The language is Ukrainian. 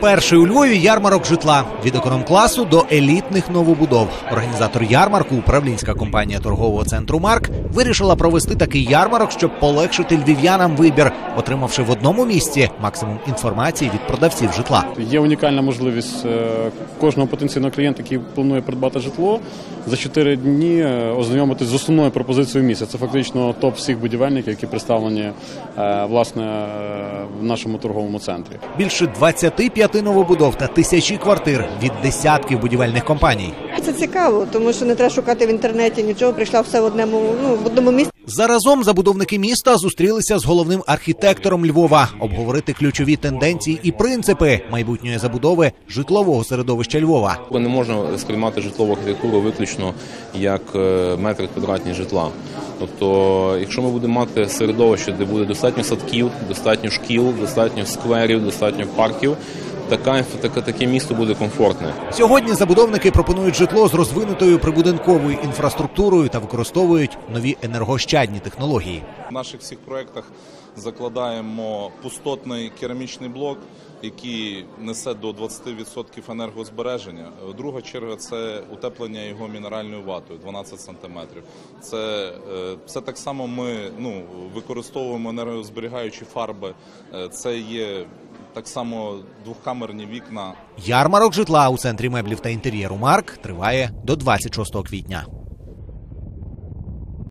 Перший у Львові ярмарок житла від економ-класу до елітних новобудов. Організатор ярмарку, управлінська компанія торгового центру Марк, вирішила провести такий ярмарок, щоб полегшити львів'янам вибір, отримавши в одному місці максимум інформації від продавців житла. Є унікальна можливість е, кожного потенційного клієнта, який планує придбати житло, за 4 дні е, ознайомитись з основною пропозицією місця. Це фактично топ всіх будівельників, які представлені е, власне в нашому торговому центрі. Більше 25 новобудов та тисячі квартир від десятків будівельних компаній. Це цікаво, тому що не треба шукати в інтернеті нічого, прийшла все в одному, ну, в одному місці. Заразом забудовники міста зустрілися з головним архітектором Львова обговорити ключові тенденції і принципи майбутньої забудови житлового середовища Львова. Не можна сприймати житлову архітектуру виключно як е, метри квадратні житла. Тобто, якщо ми будемо мати середовище, де буде достатньо садків, достатньо шкіл, достатньо скверів, достатньо парків, така, таке, таке місто буде комфортне. Сьогодні забудовники пропонують житло з розвинутою прибудинковою інфраструктурою та використовують нові енергощадні технології. В наших всіх проєктах закладаємо пустотний керамічний блок, який несе до 20% енергозбереження. Друга черга це утеплення його мінеральною ватою 12 см. Це, е, це так само ми ну, використовуємо енергозберігаючі фарби. Е, Це є так само двохкамерні вікна. Ярмарок житла у центрі меблів та інтер'єру Марк триває до 26 квітня.